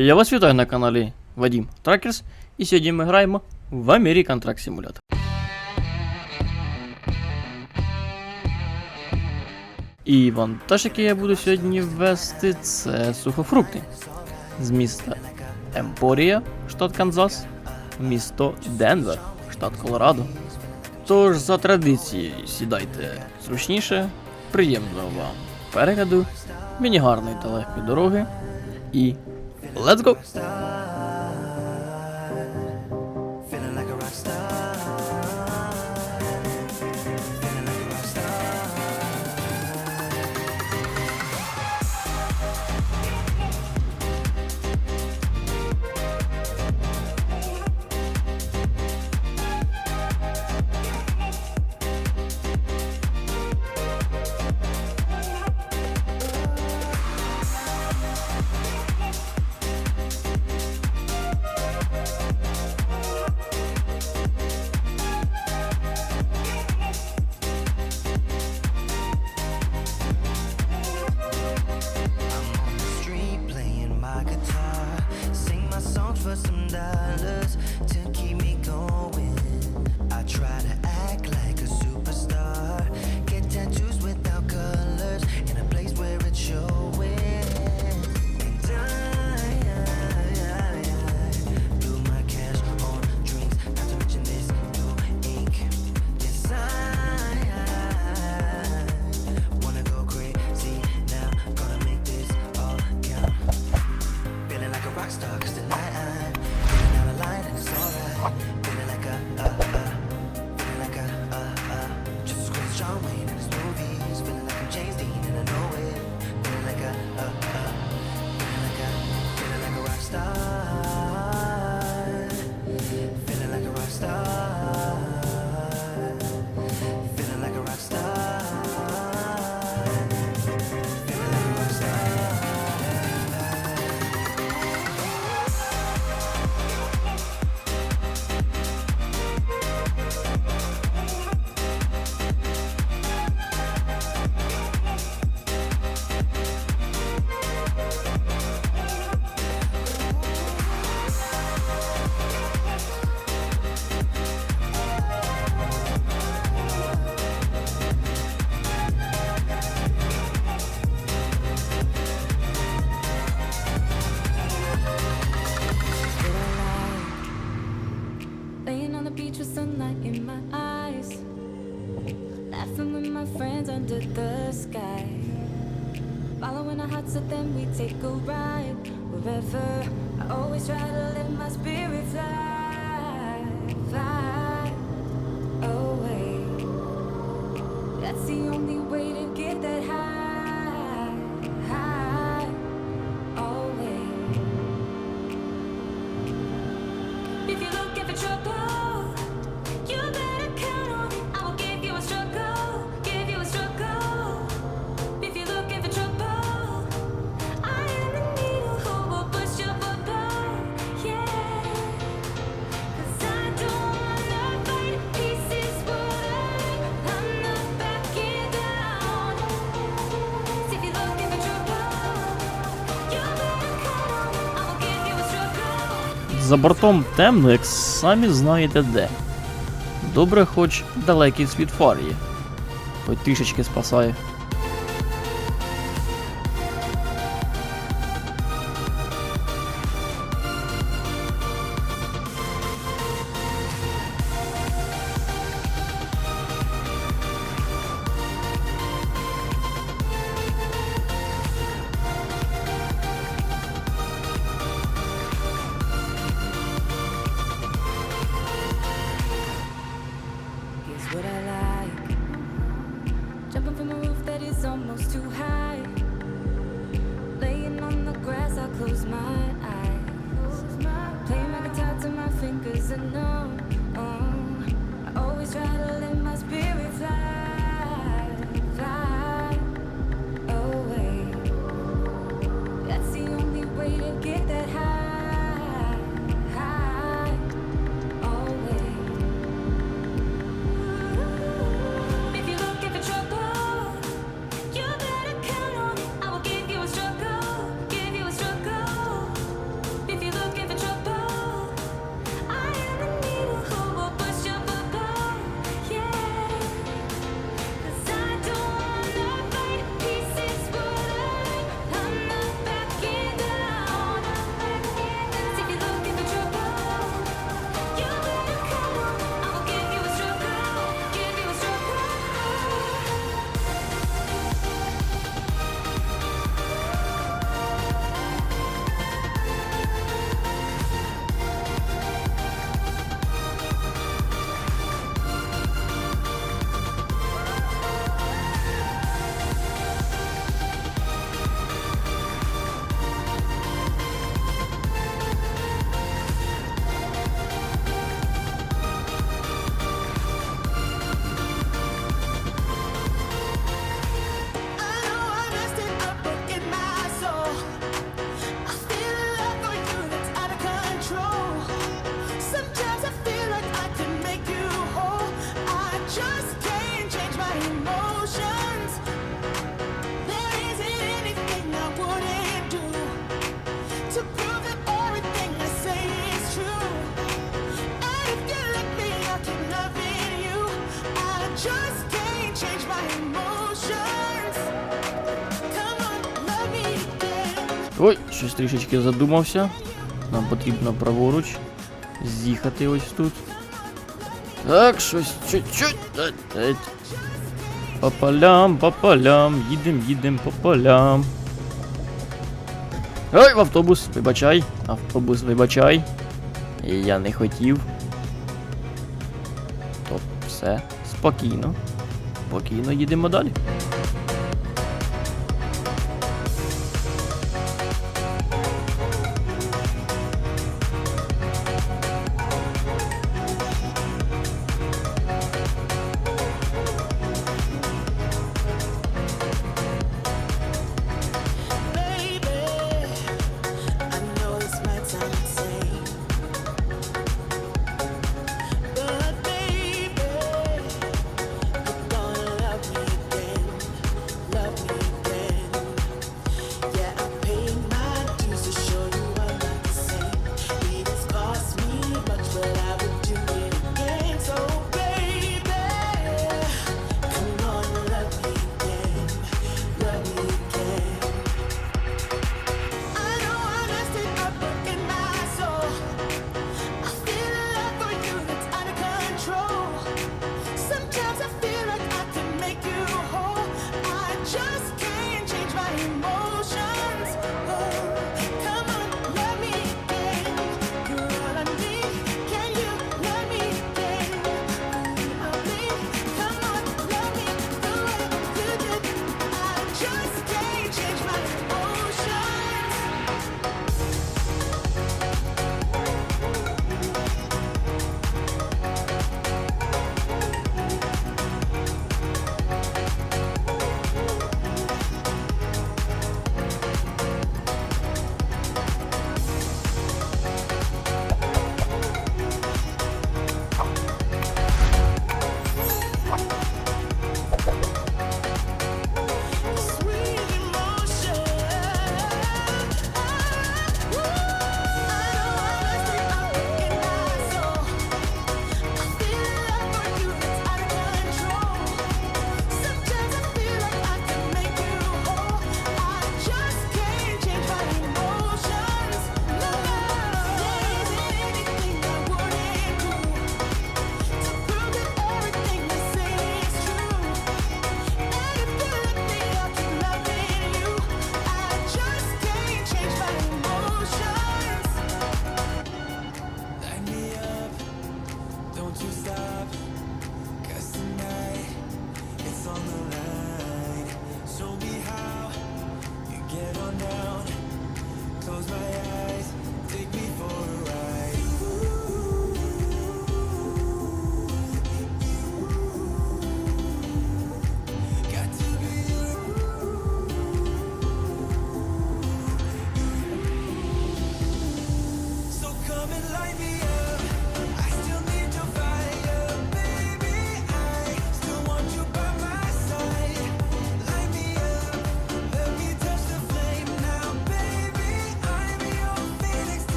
Я вас вітаю на каналі Вадим Тракерс, і сьогодні ми граємо в American Track Simulator. І вантаж, який я буду сьогодні вести, це сухофрукти з міста Емпорія, штат Канзас, місто Денвер, штат Колорадо. Тож, за традицією, сідайте зручніше, приємного вам перегляду, мені гарної та легкої дороги і Let's go. so then we take a ride wherever. I always try to let my spirit fly, fly away. That's the only way to. За бортом темно, як самі знаєте де. Добре, хоч далекий світ фар є. Хоч трішечки спасає. Ой, щось трішечки задумався. Нам потрібно праворуч. З'їхати ось тут. Так, щось чуть-чуть. По полям, по полям, їдем, їдем по полям. Ой, в автобус, вибачай, автобус вибачай. Я не хотів. Топ, все, спокійно. Спокійно їдемо далі.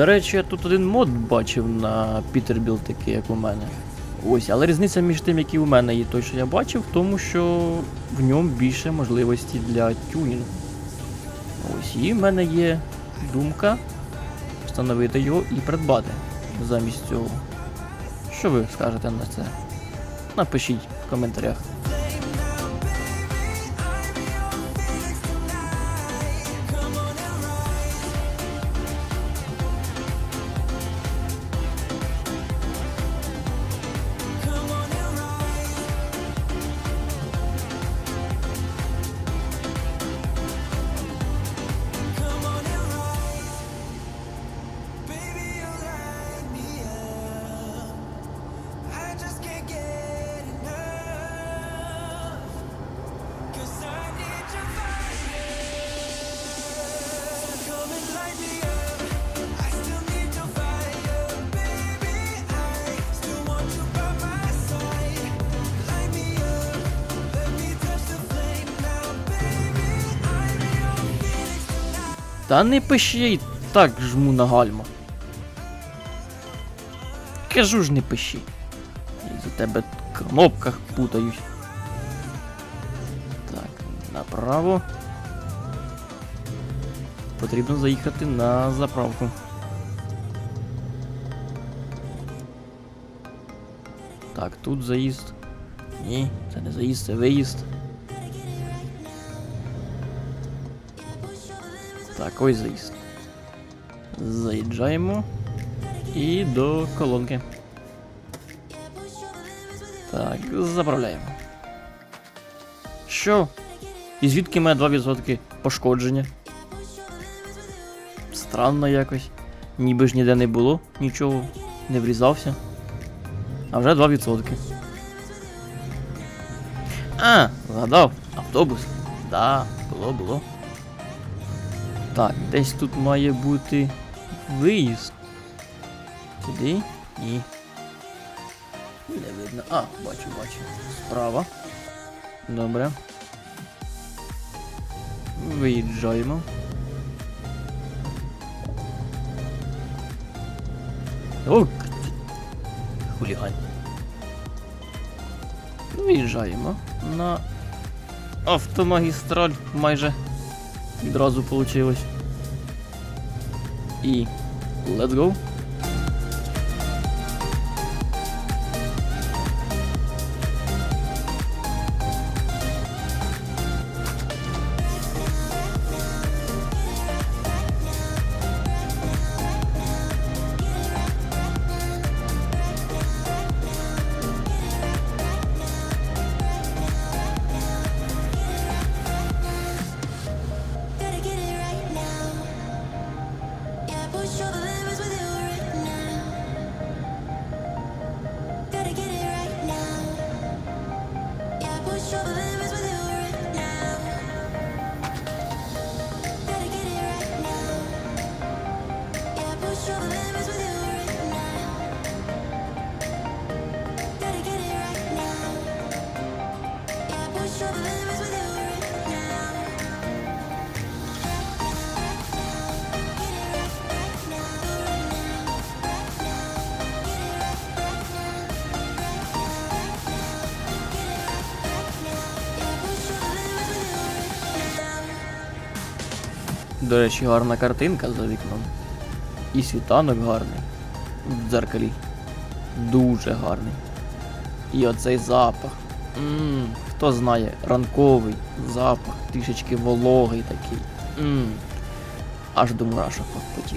До речі, я тут один мод бачив на Пітербілд, такий, як у мене. Ось, але різниця між тим, який у мене і той, що я бачив, в тому, що в ньому більше можливості для тюнінгу. Ось, і в мене є думка встановити його і придбати замість цього. Що ви скажете на це? Напишіть в коментарях. Та не пиши, і так жму на гальма. Кажу ж не пиши. І за тебе в кнопках путаюсь. Так, направо. Потрібно заїхати на заправку. Так, тут заїзд. Ні, це не заїзд, це виїзд. Так, ось заїзд. Заїжджаємо. І до колонки. Так, заправляємо. Що? І звідки має 2% пошкодження? Странно якось. Ніби ж ніде не було, нічого, не врізався. А вже 2%. А, згадав, автобус. Да, було, було. Так, десь тут має бути виїзд. Туди? Ні. Не видно. А, бачу, бачу. Справа. Добре. Виїжджаємо. О! Хулігань. Виїжджаємо на автомагістраль майже відразу вийшло. І let's go. До речі, гарна картинка за вікном. І світанок гарний. В дзеркалі. Дуже гарний. І оцей запах. Ммм, хто знає, ранковий запах, трішечки вологий такий. Ммм. Аж до мурашок по-.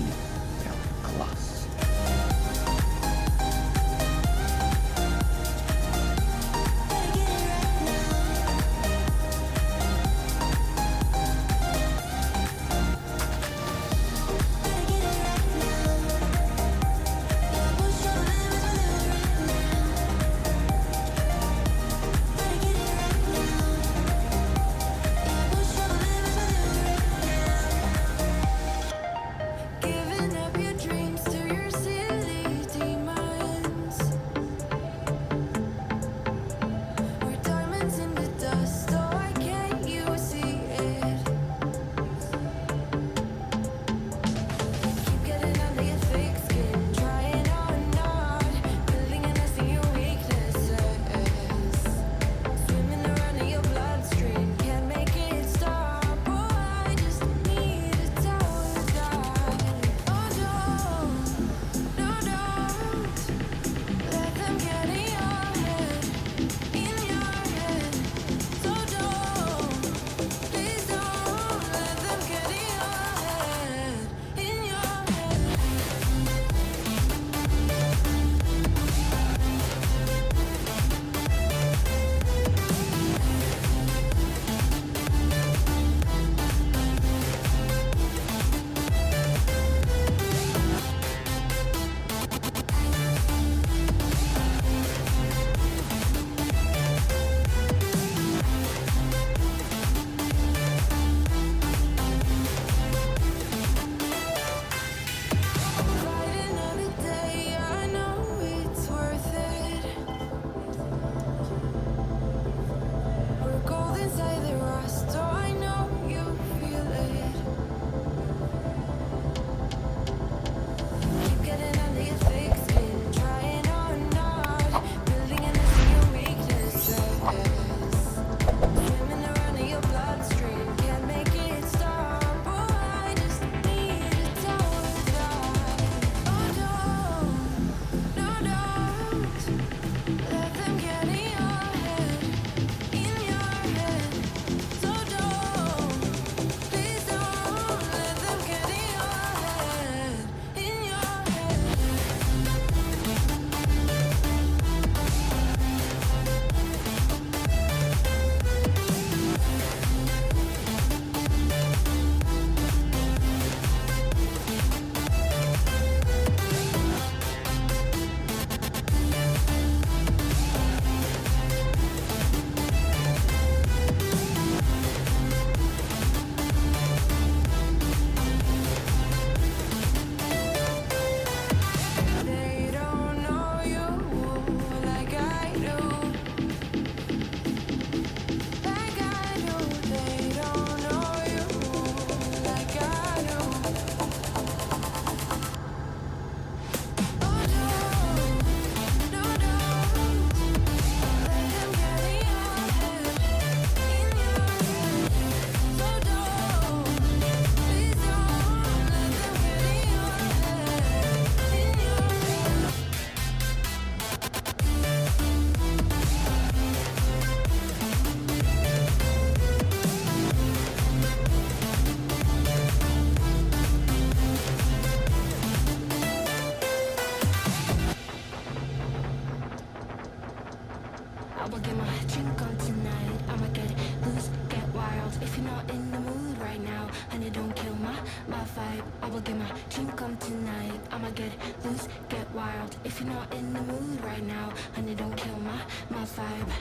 Now, honey, don't kill my my vibe.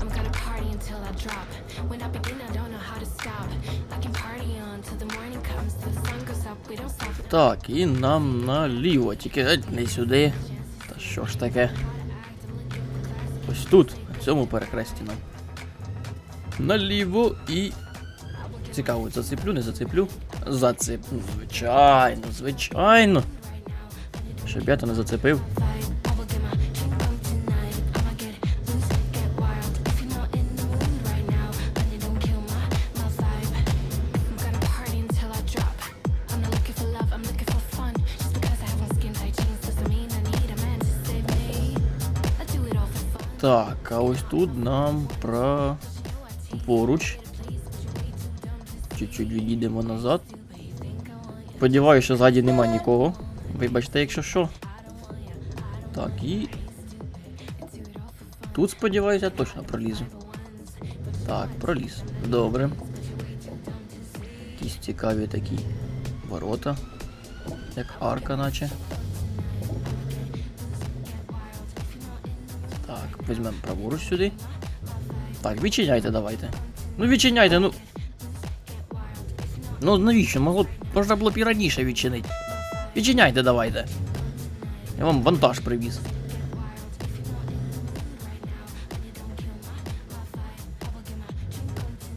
I'm gonna party until I drop. When I begin, I don't know how to stop. I can party on till the morning comes, till the sun goes up. We don't stop. Так, і нам наліво, тільки не сюди. Та що ж таке? Ось тут, на цьому перехресті нам. Наліво і. Цікаво, зацеплю, не зацеплю. Зацеплю. Звичайно, звичайно. Щоб я то не зацепив. Так, а ось тут нам про поруч. Чуть-чуть відійдемо назад. Сподіваюся, що ззаді нема нікого. Вибачте, якщо що. Так, і. Тут, сподіваюся, точно пролізу. Так, проліз. Добре. Якісь цікаві такі ворота. Як арка, наче. Візьмемо праворуч сюди. Так, відчиняйте давайте. Ну відчиняйте, ну. Ну навіщо? Могло, можна було б і раніше відчинити. Відчиняйте давайте. Я вам вантаж привіз.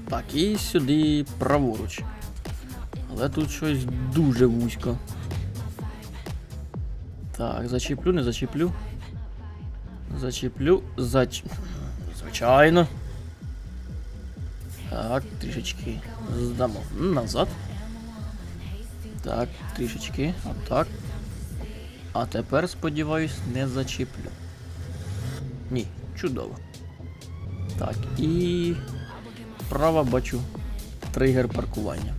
Так, і сюди праворуч. Але тут щось дуже вузько. Так, зачіплю, не зачіплю. Зачіплю, зач... Звичайно. Так, трішечки здамо назад. Так, трішечки. Отак. А тепер, сподіваюсь, не зачіплю. Ні, чудово. Так, і. Справа бачу тригер паркування.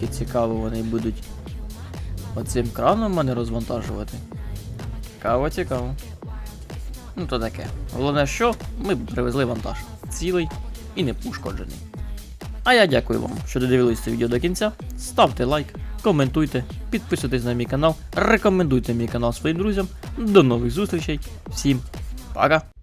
Яке цікаво, вони будуть оцим краном мене розвантажувати. Цікаво, цікаво. Ну то таке. Головне, що ми привезли вантаж. Цілий і не пошкоджений. А я дякую вам, що додивились це відео до кінця. Ставте лайк, коментуйте, підписуйтесь на мій канал, рекомендуйте мій канал своїм друзям. До нових зустрічей. Всім пока!